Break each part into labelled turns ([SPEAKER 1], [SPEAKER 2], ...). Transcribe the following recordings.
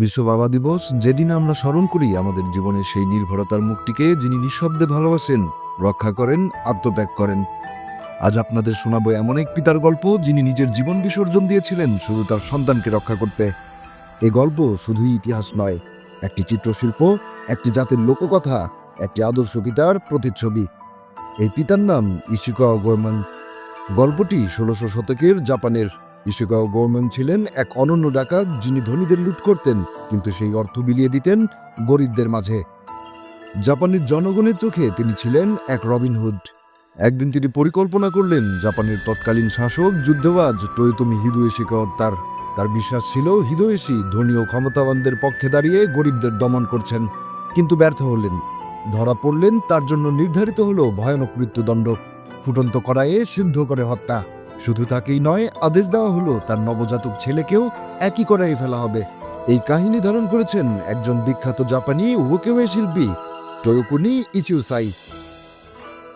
[SPEAKER 1] বিশ্ব বাবা দিবস যেদিন আমরা স্মরণ করি আমাদের জীবনের সেই নির্ভরতার মুখটিকে যিনি নিঃশব্দে ভালোবাসেন, রক্ষা করেন, আত্মত্যাগ করেন। আজ আপনাদের শোনাবো এমন এক পিতার গল্প যিনি নিজের জীবন বিসর্জন দিয়েছিলেন শুধু তার সন্তানকে রক্ষা করতে। এ গল্প শুধুই ইতিহাস নয়, একটি চিত্রশিল্প, একটি জাতির লোককথা, একটি আদর্শ পিতার প্রতিচ্ছবি। এই পিতার নাম ইশিকা গোয়মান গল্পটি ষোলোশো শতকের জাপানের ইশিকাও গোয়মান ছিলেন এক অনন্য ডাকাত যিনি ধনীদের লুট করতেন, কিন্তু সেই অর্থ বিলিয়ে দিতেন গরিবদের মাঝে। জাপানের জনগণের চোখে তিনি ছিলেন এক রবিনহুড একদিন তিনি পরিকল্পনা করলেন, জাপানের তৎকালীন শাসক যুদ্ধবাজ টয়োতমি হিদোয়েশিকে হত্যার তার বিশ্বাস ছিল হিদোয়েশি ধনী ও ক্ষমতাবানদের পক্ষে দাঁড়িয়ে গরিবদের দমন করছেন, কিন্তু ব্যর্থ হলেন। ধরা পড়লেন, তার জন্য নির্ধারিত হল ভয়ানক মৃত্যুদণ্ড, ফুটন্ত করায়ে সিদ্ধ করে হত্যা। শুধু তাকেই নয়, আদেশ দেওয়া হলো তার নবজাতক ছেলেকেও একই করাই ফেলা হবে। এই কাহিনী ধারণ করেছেন একজন বিখ্যাত জাপানি ওকেওয়ে শিল্পী টয়োকুনি ইচিউসাই।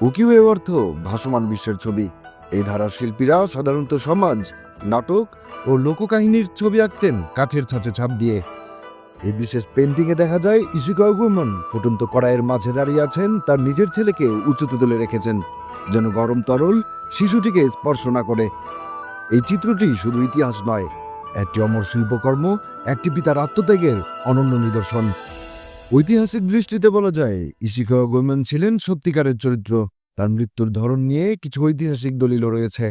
[SPEAKER 1] উকিওয়ে অর্থ ভাসমান বিশ্বের ছবি। এই ধারার শিল্পীরা সাধারণত সমাজ, নাটক ও লোককাহিনীর ছবি আঁকতেন কাঠের ছাঁচে ছাপ দিয়ে। এই বিশেষ পেন্টিংয়ে দেখা যায়, ইশিকাও গুমন ফুটন্ত কড়াইয়ের মাঝে দাঁড়িয়ে আছেন, তার নিজের ছেলেকে উঁচুতে তুলে রেখেছেন। যেন গরম তরল শিশুটিকে স্পর্শ না করে। এই চিত্রটি শুধু ইতিহাস নয়, একটি অমর শিল্পকর্ম, একটি পিতার আত্মত্যাগের অনন্য নিদর্শন। ঐতিহাসিক দৃষ্টিতে বলা যায় ইশিকাও গোমেন ছিলেন সত্যিকারের চরিত্র। তার মৃত্যুর ধরন নিয়ে কিছু ঐতিহাসিক দলিলও রয়েছে।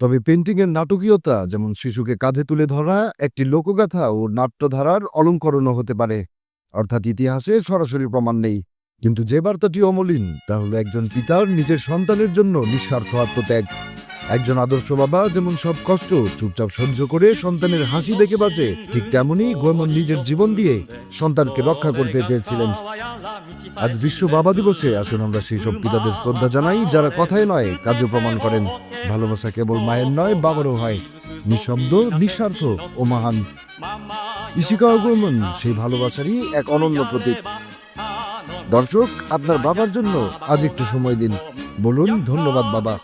[SPEAKER 1] তবে পেন্টিংয়ের নাটকীয়তা, যেমন শিশুকে কাঁধে তুলে ধরা, একটি লোকগাথা ও নাট্যধারার অলঙ্করণও হতে পারে। অর্থাৎ ইতিহাসে সরাসরি প্রমাণ নেই। কিন্তু যে বার্তাটি অমলিন, তা হলো একজন পিতার নিজের সন্তানের জন্য নিঃস্বার্থ আত্মত্যাগ। একজন আদর্শ বাবা যেমন সব কষ্ট, চুপচাপ সহ্য করে সন্তানের হাসি দেখে বাঁচে, ঠিক তেমনই গোয়েমন নিজের জীবন দিয়ে সন্তানকে রক্ষা করতে চেয়েছিলেন। আজ বিশ্ব বাবা দিবসে আসুন আমরা সেই সব পিতাদের শ্রদ্ধা জানাই, যারা কথায় নয় কাজে প্রমাণ করেন। ভালোবাসা কেবল মায়ের নয়, বাবারও হয়। নিঃশব্দ, নিঃস্বার্থ ও মহান। ইশিকাও গোমন সেই ভালোবাসারই এক অনন্য প্রতীক। দর্শক, আপনার বাবার জন্য আজ একটু সময় দিন। বলুন, ধন্যবাদ বাবা।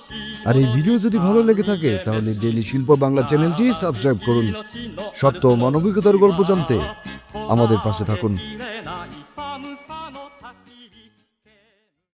[SPEAKER 1] আর এই ভিডিও যদি ভালো লেগে থাকে, তাহলে ডেলি শিল্প বাংলা চ্যানেলটি সাবস্ক্রাইব করুন। সত্য মানবিকতার গল্প জানতে আমাদের পাশে থাকুন।